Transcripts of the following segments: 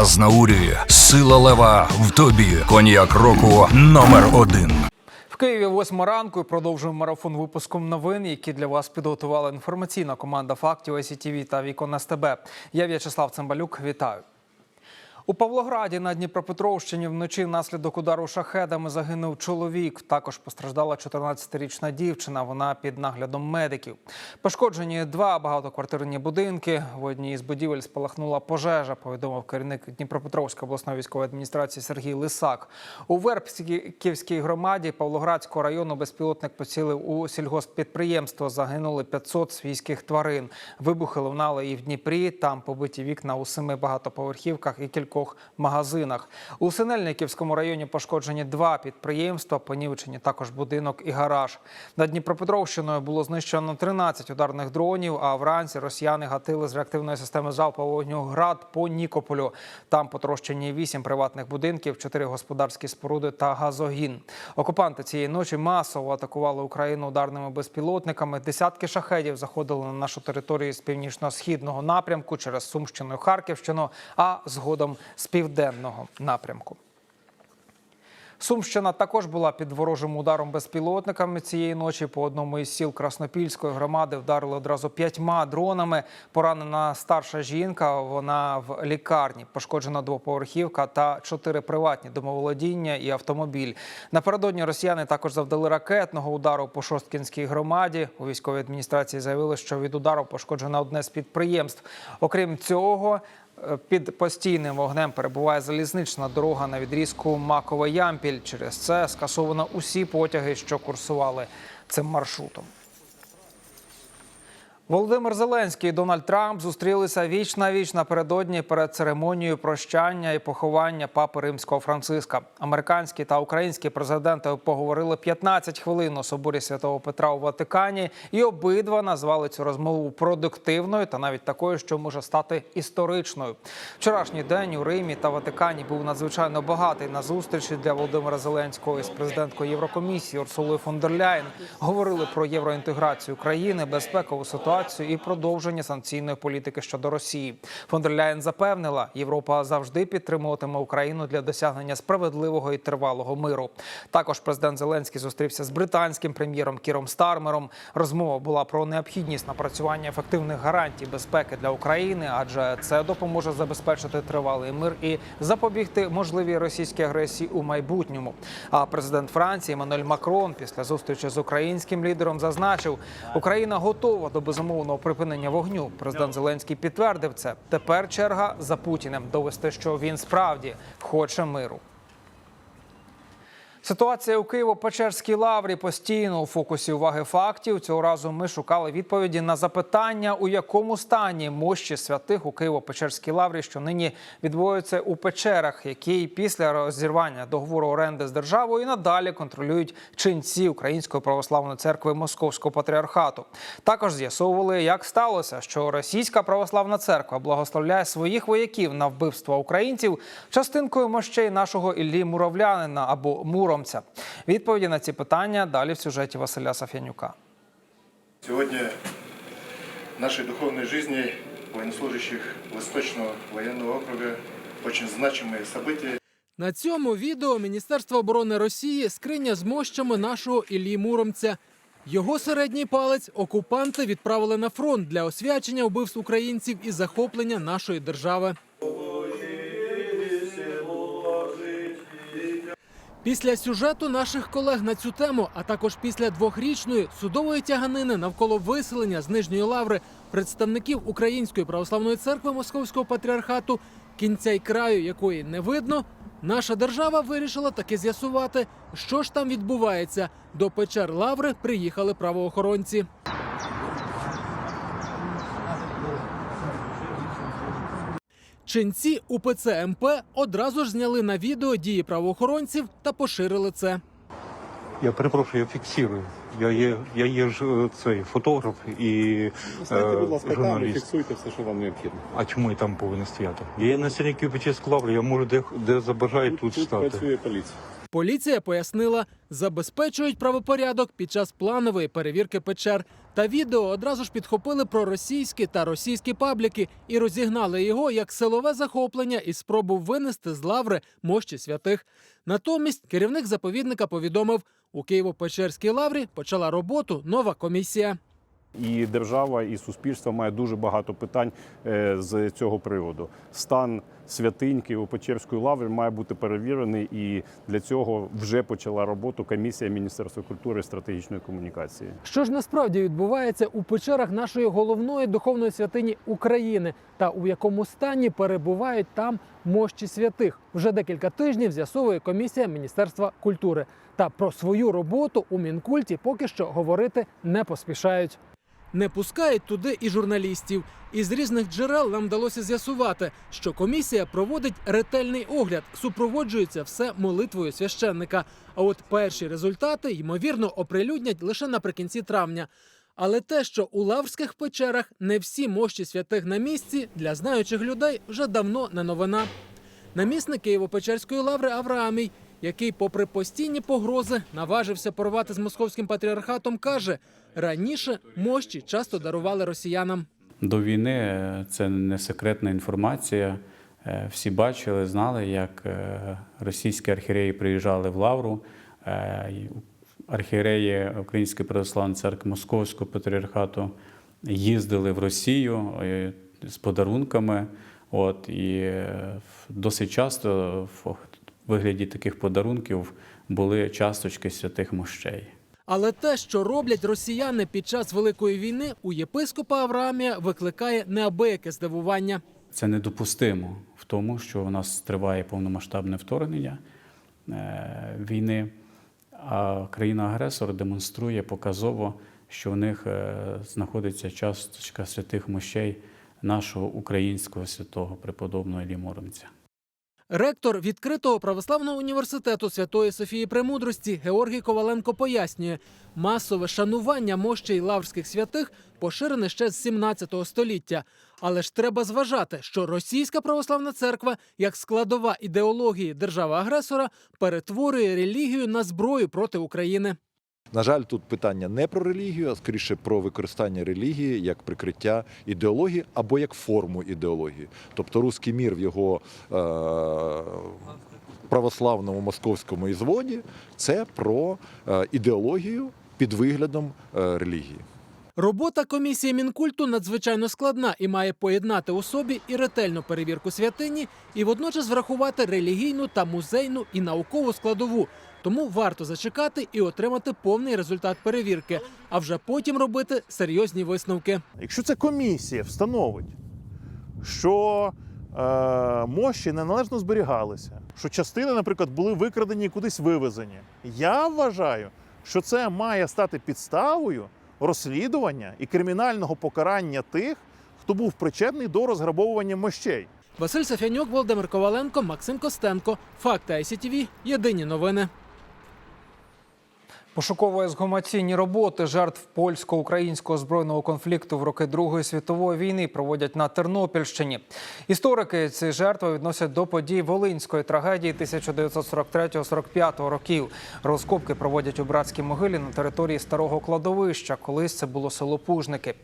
Азнаурі, сила лева в тобі. Коньяк року номер один. В Києві восьма ранку і продовжуємо марафон випуском новин, які для вас підготувала інформаційна команда фактів СІТВ та Вікон СТБ. Я В'ячеслав Цимбалюк. Вітаю. У Павлограді на Дніпропетровщині вночі внаслідок удару шахедами загинув чоловік. Також постраждала 14-річна дівчина. Вона під наглядом медиків. Пошкоджені два багатоквартирні будинки. В одній із будівель спалахнула пожежа. Повідомив керівник Дніпропетровської обласної військової адміністрації Сергій Лисак. У Вербській громаді Павлоградського району безпілотник поцілив у сільгосппідприємство. Загинули 500 свійських тварин. Вибухи лунали і в Дніпрі. Там побиті вікна у семи багатоповерхівках і кількох магазинах. У Синельниківському районі пошкоджені два підприємства. Понівечені також будинок і гараж. Над Дніпропетровщиною було знищено 13 ударних дронів. А вранці росіяни гатили з реактивної системи залпового вогню град по Нікополю. Там потрощені 8 приватних будинків, 4 господарські споруди та газогін. Окупанти цієї ночі масово атакували Україну ударними безпілотниками. Десятки шахедів заходили на нашу територію з північно-східного напрямку через Сумщину, і Харківщину, а згодом з південного напрямку. Сумщина також була під ворожим ударом безпілотниками цієї ночі. По одному із сіл Краснопільської громади вдарили одразу п'ятьма дронами. Поранена старша жінка. Вона в лікарні. Пошкоджена двоповерхівка та чотири приватні домоволодіння і автомобіль. Напередодні росіяни також завдали ракетного удару по Шосткінській громаді. У військовій адміністрації заявили, що від удару пошкоджено одне з підприємств. Окрім цього. Під постійним вогнем перебуває залізнична дорога на відрізку Макове-Ямпіль. Через це скасовано усі потяги, що курсували цим маршрутом. Володимир Зеленський і Дональд Трамп зустрілися віч на віч напередодні перед церемонією прощання і поховання папи римського Франциска. Американські та українські президенти поговорили 15 хвилин у соборі святого Петра у Ватикані, і обидва назвали цю розмову продуктивною та навіть такою, що може стати історичною. Вчорашній день у Римі та Ватикані був надзвичайно багатий на зустрічі для Володимира Зеленського із президенткою Єврокомісії Урсулою фон дер Ляєн. Говорили про євроінтеграцію країни, безпекову ситуацію і продовження санкційної політики щодо Росії. Фон дер Ляєн запевнила, Європа завжди підтримуватиме Україну для досягнення справедливого і тривалого миру. Також президент Зеленський зустрівся з британським прем'єром Кіром Стармером. Розмова була про необхідність напрацювання ефективних гарантій безпеки для України, адже це допоможе забезпечити тривалий мир і запобігти можливій російській агресії у майбутньому. А президент Франції Еммануель Макрон після зустрічі з українським лідером зазначив, Україна готова до безумовного припинення вогню. Президент Зеленський підтвердив це. Тепер черга за Путіним довести, що він справді хоче миру. Ситуація у Києво-Печерській лаврі постійно у фокусі уваги фактів. Цього разу ми шукали відповіді на запитання, у якому стані мощі святих у Києво-Печерській лаврі, що нині відбуваються у печерах, які після розірвання договору оренди з державою і надалі контролюють ченці Української православної церкви Московського патріархату. Також з'ясовували, як сталося, що російська православна церква благословляє своїх вояків на вбивство українців частинкою мощей нашого Іллі Муравлянина або Муромця. Відповіді на ці питання далі в сюжеті Василя Сафянюка. Сегодня в нашей духовной жизни военнослужащих Восточного военного округа очень значимые события. На цьому відео Міністерство оборони Росії скриня з мощами нашого Іллі Муромця. Його середній палець окупанти відправили на фронт для освячення вбивств українців і захоплення нашої держави. Після сюжету наших колег на цю тему, а також після двохрічної судової тяганини навколо виселення з Нижньої лаври представників Української православної церкви Московського патріархату, кінця й краю якої не видно, наша держава вирішила таки з'ясувати, що ж там відбувається. До печер лаври приїхали правоохоронці. Ченці УПЦ МП одразу ж зняли на відео дії правоохоронців та поширили це. Я перепрошую, я фіксую. Я є, я є ж е, цей фотограф і Станьте, будь е, ласка, там і фіксуйте все, що вам необхідно. А чому я там повинен стояти? Я є начальник Києво-Печерської лаври, я можу де, де забажаю тут, Тут стати. працює поліція. Поліція пояснила, забезпечують правопорядок під час планової перевірки печер. Та відео одразу ж підхопили проросійські та російські пабліки і розігнали його як силове захоплення і спробу винести з лаври мощі святих. Натомість керівник заповідника повідомив, у Києво-Печерській лаврі почала роботу нова комісія. І держава, і суспільство має дуже багато питань е, з цього приводу. Стан святинь Києво-Печерської лаври має бути перевірений, і для цього вже почала роботу комісія Міністерства культури і стратегічної комунікації. Що ж насправді відбувається у печерах нашої головної духовної святині України, та у якому стані перебувають там мощі святих? Вже декілька тижнів з'ясовує комісія Міністерства культури. Та про свою роботу у мінкульті поки що говорити не поспішають. Не пускають туди і журналістів. Із різних джерел нам вдалося з'ясувати, що комісія проводить ретельний огляд, супроводжується все молитвою священника. А от перші результати ймовірно оприлюднять лише наприкінці травня. Але те, що у лаврських печерах не всі мощі святих на місці, для знаючих людей вже давно не новина. Намісник Києво-Печерської лаври Авраамій, який, попри постійні погрози, наважився порвати з московським патріархатом, каже: раніше мощі часто дарували росіянам. До війни е, це не секретна інформація. Е, Всі бачили, знали, як е, російські архієреї приїжджали в Лавру. І Української православної церкви Московського патріархату їздили в Росію з подарунками. От, і досить часто в вигляді таких подарунків були часточки святих мощей. Але те, що роблять росіяни під час великої війни, у єпископа Авраамія викликає неабияке здивування. Це недопустимо в тому, що у нас триває повномасштабне вторгнення е, війни, а країна-агресор демонструє показово, що в них е, знаходиться часточка святих мощей нашого українського святого преподобного Іллі Муромця. Ректор відкритого православного університету Святої Софії Премудрості Георгій Коваленко пояснює, масове шанування мощей лаврських святих поширене ще з 17 століття. Але ж треба зважати, що російська православна церква, як складова ідеології держави-агресора, перетворює релігію на зброю проти України. На жаль, тут питання не про релігію, а скоріше про використання релігії як прикриття ідеології або як форму ідеології. Тобто руський мір в його е- православному московському ізводі це про е- ідеологію під виглядом е- релігії. Робота комісії мінкульту надзвичайно складна і має поєднати у собі і ретельну перевірку святині, і водночас врахувати релігійну та музейну і наукову складову. Тому варто зачекати і отримати повний результат перевірки, а вже потім робити серйозні висновки. Якщо ця комісія встановить, що е, мощі неналежно зберігалися, що частини, наприклад, були викрадені і кудись вивезені, я вважаю, що це має стати підставою розслідування і кримінального покарання тих, хто був причетний до розграбовування мощей. Василь Сафянюк, Володимир Коваленко, Максим Костенко. Факти ICTV. Єдині новини. Пошуково-ексгумаційні роботи жертв польсько-українського збройного конфлікту в роки Другої світової війни проводять на Тернопільщині. Історики ці жертви відносять до подій Волинської трагедії 1943-45 років. Розкопки проводять у братській могилі на території старого кладовища. Колись це було село Пужники.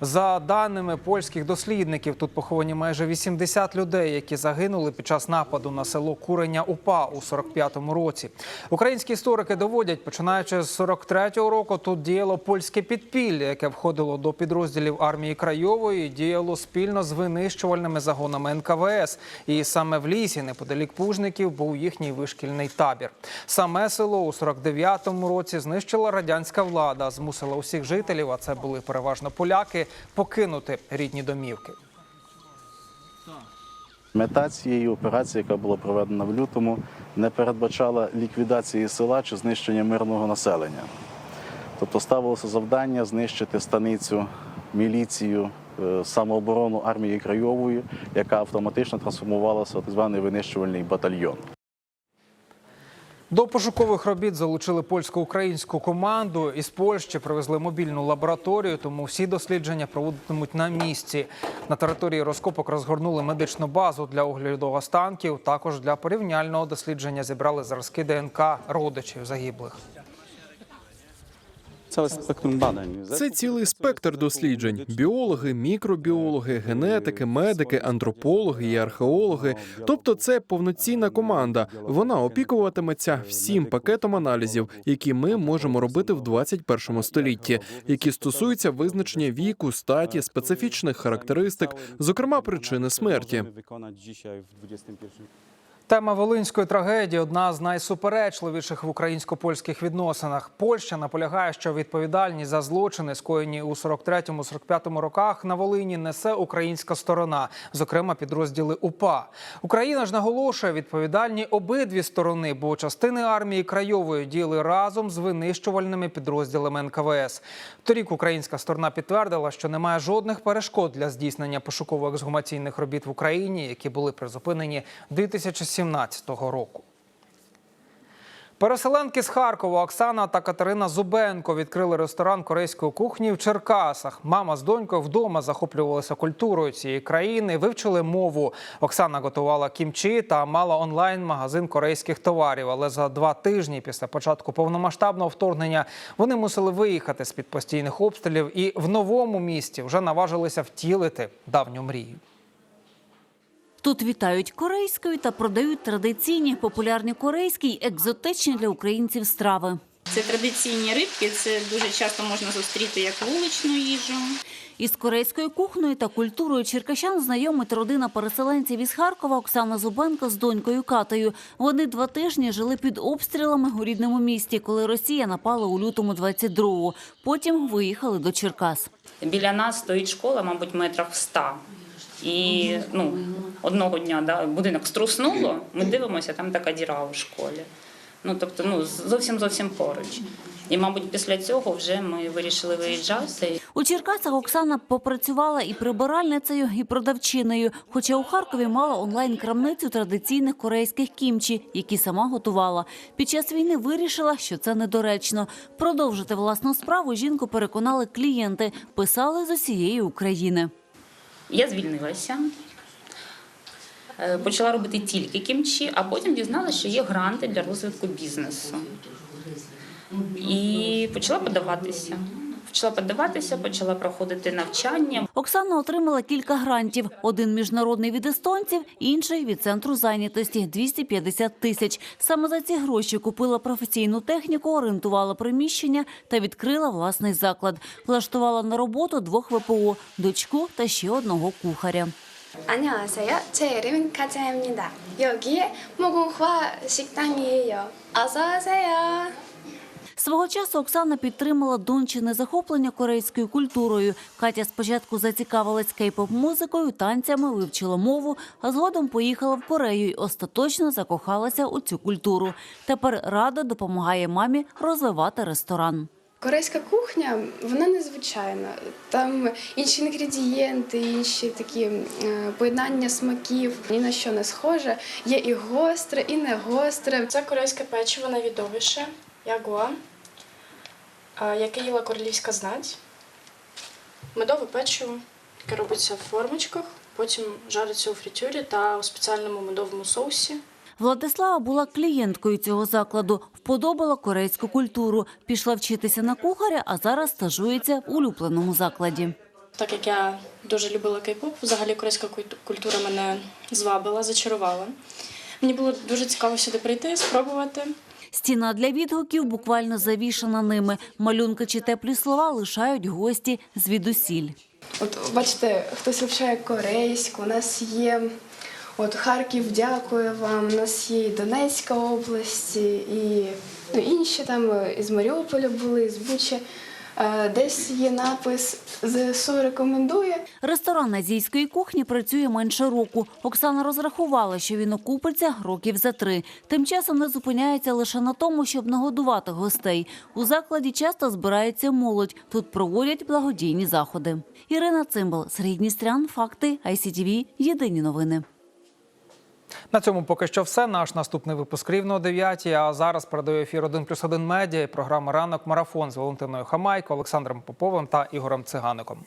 За даними польських дослідників, тут поховані майже 80 людей, які загинули під час нападу на село Куреня УПА у 45-му році. Українські історики доводять, починаючи з 43-го року, тут діяло польське підпілля, яке входило до підрозділів армії Крайової, діяло спільно з винищувальними загонами НКВС. І саме в лісі, неподалік Пужників, був їхній вишкільний табір. Саме село у 49-му році знищила радянська влада, змусила усіх жителів, а це були переважно поляки, покинути рідні домівки. Мета цієї операції, яка була проведена в лютому, не передбачала ліквідації села чи знищення мирного населення. Тобто ставилося завдання знищити станицю, міліцію, е, самооборону армії Крайової, яка автоматично трансформувалася в так званий винищувальний батальйон. До пошукових робіт залучили польсько-українську команду. Із Польщі привезли мобільну лабораторію, тому всі дослідження проводитимуть на місці. На території розкопок розгорнули медичну базу для огляду останків. Також для порівняльного дослідження зібрали зразки ДНК родичів загиблих. Cały spektrum badań. Це цілий спектр досліджень: біологи, мікробіологи, генетики, медики, антропологи і археологи. Тобто, це повноцінна команда. Вона опікуватиметься всім пакетом аналізів, які ми можемо робити в 21 столітті, які стосуються визначення віку, статі, специфічних характеристик, зокрема причини смерті. Тема волинської трагедії одна з найсуперечливіших в українсько-польських відносинах. Польща наполягає, що відповідальність за злочини, скоєні у 43-45 роках на Волині, несе українська сторона, зокрема підрозділи УПА. Україна ж наголошує відповідальні обидві сторони, бо частини армії крайової діяли разом з винищувальними підрозділами НКВС. Торік українська сторона підтвердила, що немає жодних перешкод для здійснення пошуково-ексгумаційних робіт в Україні, які були призупинені 2017 року. Переселенки з Харкова Оксана та Катерина Зубенко відкрили ресторан корейської кухні в Черкасах. Мама з донькою вдома захоплювалися культурою цієї країни, вивчили мову. Оксана готувала кімчі та мала онлайн-магазин корейських товарів. Але за два тижні після початку повномасштабного вторгнення вони мусили виїхати з під постійних обстрілів і в новому місті вже наважилися втілити давню мрію. Тут вітають корейською та продають традиційні, популярні корейські й екзотичні для українців страви. Це традиційні рибки, це дуже часто можна зустріти як вуличну їжу. Із корейською кухнею та культурою черкащан знайомить родина переселенців із Харкова Оксана Зубенко з донькою Катею. Вони два тижні жили під обстрілами у рідному місті, коли Росія напала у лютому 22-го. Потім виїхали до Черкас. Біля нас стоїть школа, мабуть, метрах в ста. І ну, одного дня да, будинок струснуло, ми дивимося, там така діра у школі. Ну, тобто, ну, зовсім зовсім поруч. І, мабуть, після цього вже ми вирішили виїжджати. У Черкасах Оксана попрацювала і прибиральницею, і продавчиною. Хоча у Харкові мала онлайн-крамницю традиційних корейських кімчі, які сама готувала. Під час війни вирішила, що це недоречно. Продовжити власну справу жінку переконали клієнти. Писали з усієї України. Я звільнилася, е, почала робити тільки кімчі, а потім дізналася, що є гранти для розвитку бізнесу. І почала подаватися Почала подаватися, почала проходити навчання. Оксана отримала кілька грантів. Один міжнародний від естонців, інший від центру зайнятості 250 тисяч. Саме за ці гроші купила професійну техніку, орієнтувала приміщення та відкрила власний заклад. Влаштувала на роботу двох ВПО – дочку та ще одного кухаря. 안녕하세요. 제 이름은 카자입니다. 여기에 무궁화 식당이에요. 어서 오세요. Свого часу Оксана підтримала дончине захоплення корейською культурою. Катя спочатку зацікавилась кей-поп-музикою, танцями, вивчила мову, а згодом поїхала в Корею і остаточно закохалася у цю культуру. Тепер рада допомагає мамі розвивати ресторан. Корейська кухня вона незвичайна. Там інші інгредієнти, інші такі е, поєднання смаків, ні на що не схоже. Є і гостре, і не гостре. Це корейське печиво найвідоміше, ягуа, яке їла королівська знать. Медове печиво, яке робиться в формочках, потім жариться у фритюрі та у спеціальному медовому соусі. Владислава була клієнткою цього закладу, вподобала корейську культуру, пішла вчитися на кухаря, а зараз стажується в улюбленому закладі. Так як я дуже любила кей-поп, взагалі корейська культура мене звабила, зачарувала. Мені було дуже цікаво сюди прийти, спробувати. Стіна для відгуків буквально завішана ними. Малюнки чи теплі слова лишають гості звідусіль. От бачите, хтось вивчає корейську. У нас є от Харків, дякую вам. У нас є і Донецька область, і ну, інші там е, із Маріуполя були, з Бучі. Е, Десь є напис ЗСУ рекомендує. Ресторан азійської кухні працює менше року. Оксана розрахувала, що він окупиться років за три. Тим часом не зупиняється лише на тому, щоб нагодувати гостей. У закладі часто збирається молодь. Тут проводять благодійні заходи. Ірина Цимбал, Сергій Дністрян, Факти, ICTV, Єдині новини. На цьому поки що все. Наш наступний випуск рівно о 9. А зараз передаю ефір 1 плюс 1 медіа. і Програма Ранок Марафон з Валентиною Хамайко, Олександром Поповим та Ігорем Цигаником.